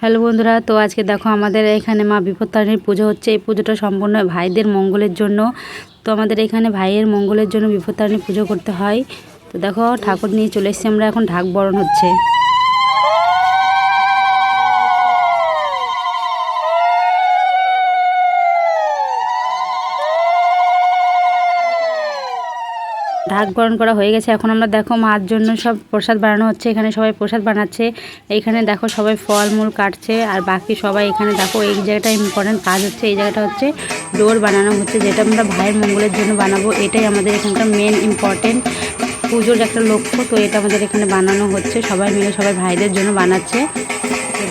Hello বন্ধুরা, তো আজকে দেখো আমাদের এখানে মা বিপত্তারিণীর পুজো হচ্ছে। এই পুজোটা সম্পূর্ণ ভাইদের মঙ্গলের জন্য। তো আমাদের এখানে ভাইয়ের মঙ্গলের জন্য বিপত্তারিণী পুজো করতে হয়। তো দেখো, ঠাকুর নিয়ে চলে এসেছি আমরা, এখন ঢাক বরণ হচ্ছে। ঢাক বরণ করা হয়ে গেছে। এখন আমরা দেখো মার জন্য সব প্রসাদ বানানো হচ্ছে। এখানে সবাই প্রসাদ বানাচ্ছে। এইখানে দেখো সবাই ফলমূল কাটছে আর বাকি সবাই এখানে দেখো এই জায়গাটা ইম্পর্টেন্ট কাজ হচ্ছে। এই জায়গাটা হচ্ছে ডোর বানানো হচ্ছে, যেটা আমরা ভাইয়ের মঙ্গলের জন্য বানাবো। এটাই আমাদের এখানকার মেন ইম্পর্টেন্ট পুজোর একটা লক্ষ্য। তো এটা আমাদের এখানে বানানো হচ্ছে। সবাই মিলে সবাই ভাইদের জন্য বানাচ্ছে।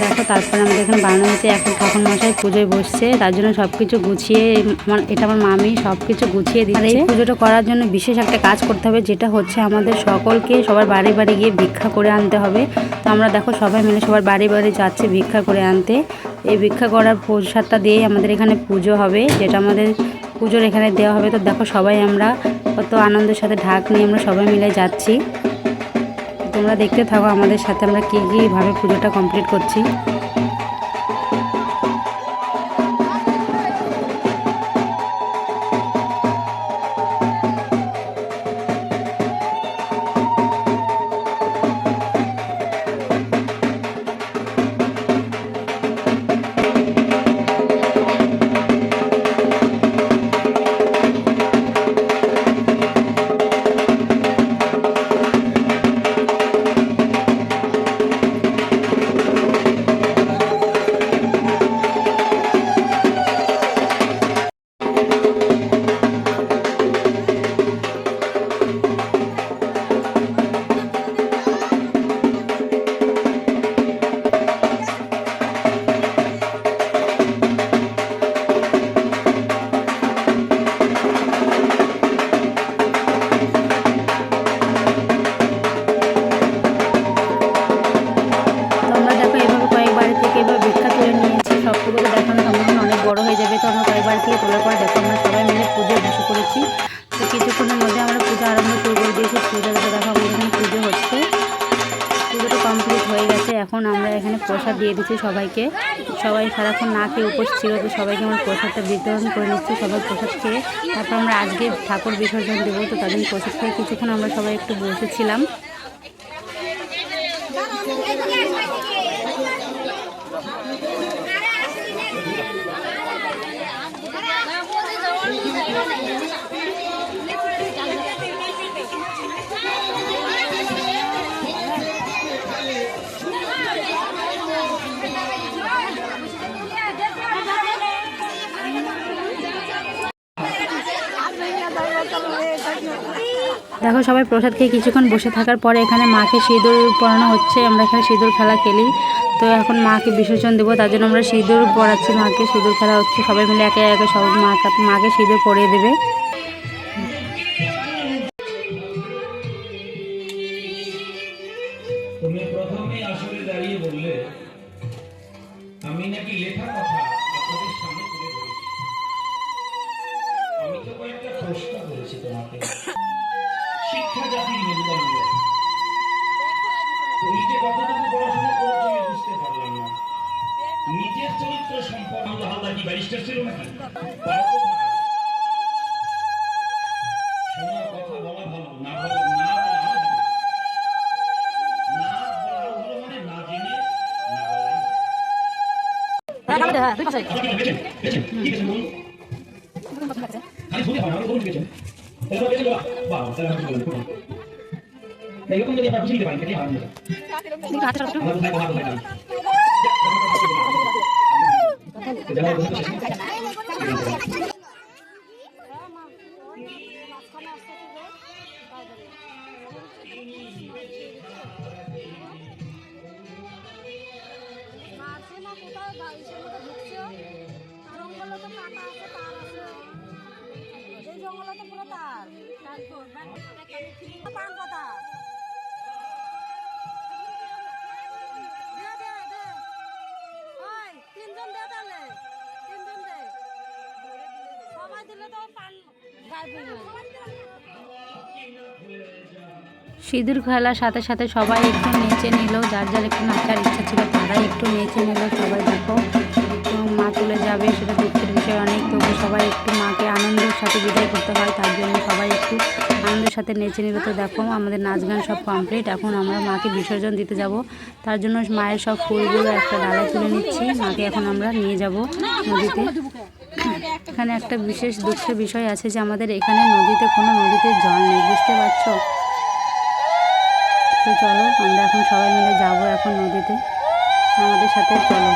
দেখো, তারপরে আমাদের এখানে বানানো এখন ঠাকুর মশাই পুজোয় বসছে। তার জন্য সব কিছু গুছিয়ে আমার, এটা আমার মামি সব কিছু গুছিয়ে দিচ্ছে। এই পুজোটা করার জন্য বিশেষ একটা কাজ করতে হবে, যেটা হচ্ছে আমাদের সকলকে সবার বাড়ি বাড়ি গিয়ে ভিক্ষা করে আনতে হবে। তো আমরা দেখো সবাই মিলে সবার বাড়ি বাড়ি যাচ্ছে ভিক্ষা করে আনতে। এই ভিক্ষা করার প্রসাদটা দিয়েই আমাদের এখানে পুজো হবে, যেটা আমাদের পুজোর এখানে দেওয়া হবে। তো দেখো সবাই আমরা কত আনন্দের সাথে ঢাক নিয়ে আমরা সবাই মিলে যাচ্ছি। তোমরা দেখতে থাকো আমাদের সাথে আমরা কী কীভাবে পুজোটা কমপ্লিট করছি। দিয়ে দিচ্ছি সবাইকে। সবাই সারাক্ষণ না খেয়ে উপোস ছিল তো সবাইকে আমার প্রসাদটা বিতরণ করে নিচ্ছি, সবাই প্রসাদ খেয়ে। তারপর আমরা আজকে ঠাকুর বিসর্জন দেবো, তো তাদের প্রসাদ খেয়ে কিছুক্ষণ আমরা সবাই একটু বসেছিলাম। দেখো, সবাই প্রসাদ খেয়ে কিছুক্ষণ বসে থাকার পরে এখানে মাকে সিঁদুর পরানো হচ্ছে। আমরা এখানে সিঁদুর খেলা খেলি। তো এখন মাকে বিসর্জন দেবো, তার জন্য আমরা সিঁদুর পরাচ্ছি মাকে। সিঁদুর খেলা হচ্ছে, সবাই মিলে একে একে সব মাকে মাকে সিঁদুর পরিয়ে দেবে। আমি নাকি লেখা কথা? চরিত্র সম্পন্ন হালদা কি ব্যারিস্টার ছিল নাকি? কথা বলা ভালো না ভালো। না মানে। না, এরকম যদি আপনারা বুঝে নিতে কেটে হারান Tapi. সিঁদুর খেলার সাথে সাথে সবাই একটু নেচে নিল, যার যার একটু নাচার ইচ্ছা ছিল তারাই একটু নেচে নিল সবাই দেখো মা চলে যাবে, সেটা দুঃখের বিষয় অনেক। তবু সবাই একটু মাকে আনন্দের সাথে বিদায় করতে হয়, তার জন্য সবাই একটু আনন্দের সাথে নেচে নিল। তো দেখো, আমাদের নাচ গান সব কমপ্লিট এখন আমরা মাকে বিসর্জন দিতে যাব। তার জন্য মায়ের সব ফুলগুলো একটা ডালায় তুলে নিচ্ছি। মাকে এখন আমরা নিয়ে যাব নদীতে। এখানে একটা বিশেষ দুঃখের বিষয় আছে যে আমাদের এখানে নদীতে কোনো নদীতে জল নেই, বুঝতে পারছ? তো চলো, আমরা এখন সবাই মিলে যাব এখন নদীতে। আমাদের সাথে চলো।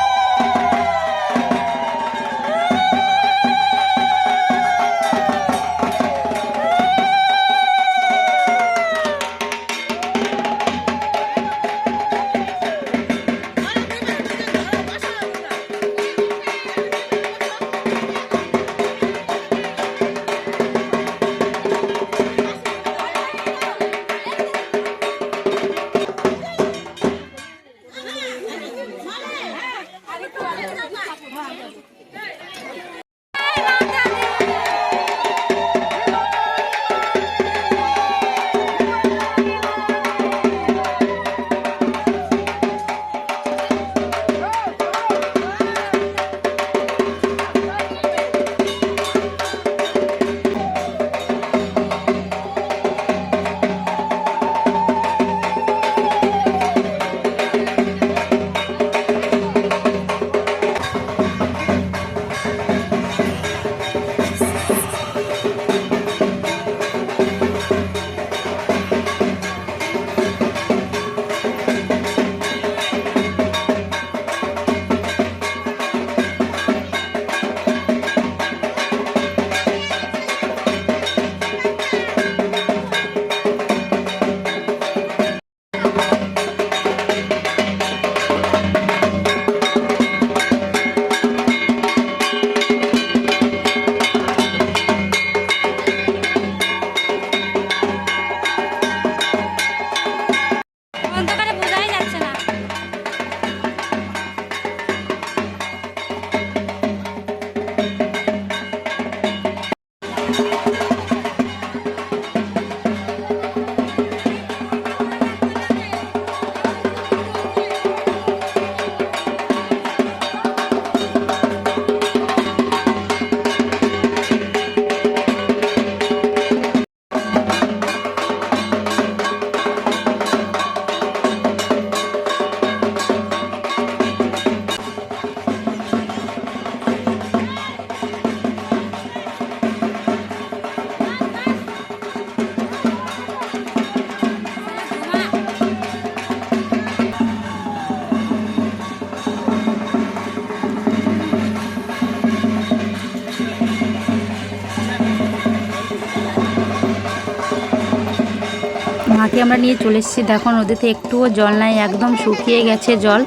মাকে আমরা নিয়ে চলে এসেছি। দেখো, নদীতে একটুও জল নাই, একদম শুকিয়ে গেছে জল।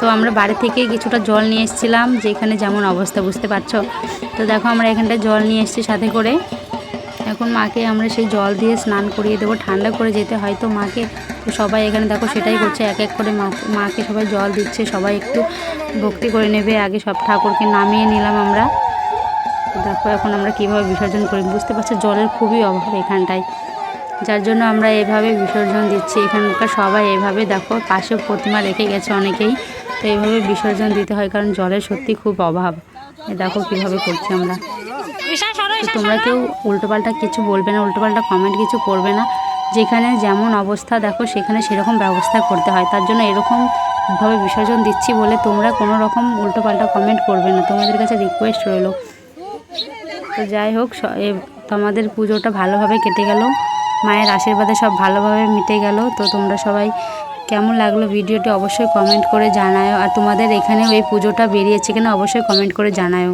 তো আমরা বাড়ি থেকে কিছুটা জল নিয়ে এসেছিলাম, যেখানে যেমন অবস্থা, বুঝতে পারছ? তো দেখো, আমরা এখানটা জল নিয়ে এসেছি সাথে করে। এখন মাকে আমরা সেই জল দিয়ে স্নান করিয়ে দেবো। ঠান্ডা করে যেতে হয়তো মাকে। তো সবাই এখানে দেখো, সেটাই করছে। এক এক করে মাকে সবাই জল দিচ্ছে। সবাই একটু ভক্তি করে নেবে। আগে সব ঠাকুরকে নামিয়ে নিলাম আমরা। দেখো, এখন আমরা কীভাবে বিসর্জন করি, বুঝতে পারছ? জলের খুবই অভাব এখানটায়। যার জন্য আমরা এভাবে বিসর্জন দিচ্ছি। এখানকার সবাই এভাবে দেখো পাশে প্রতিমা রেখে গেছে অনেকেই। তো এইভাবে বিসর্জন দিতে হয় কারণ জলের সত্যি খুব অভাব। এ দেখো কীভাবে করছি আমরা। তো তোমরা কেউ উল্টোপাল্টা কিছু বলবে না উল্টোপাল্টা কমেন্ট কিছু করবে না। যেখানে যেমন অবস্থা দেখো সেখানে সেরকম ব্যবস্থা করতে হয়। তার জন্য এরকমভাবে বিসর্জন দিচ্ছি বলে তোমরা কোনো রকম উল্টোপাল্টা কমেন্ট করবে না। তোমাদের কাছে রিকোয়েস্ট রইল। তো যাই হোক তোমাদের পুজোটা ভালোভাবে কেটে গেল। মায়ের আশীর্বাদে সব ভালোভাবে মিটে গেল। তো তোমরা সবাই কেমন লাগল ভিডিওটি অবশ্যই কমেন্ট করে জানাও আর তোমাদের এখানেও এই পুজোটা বেরিয়েছে কিনা অবশ্যই কমেন্ট করে জানাও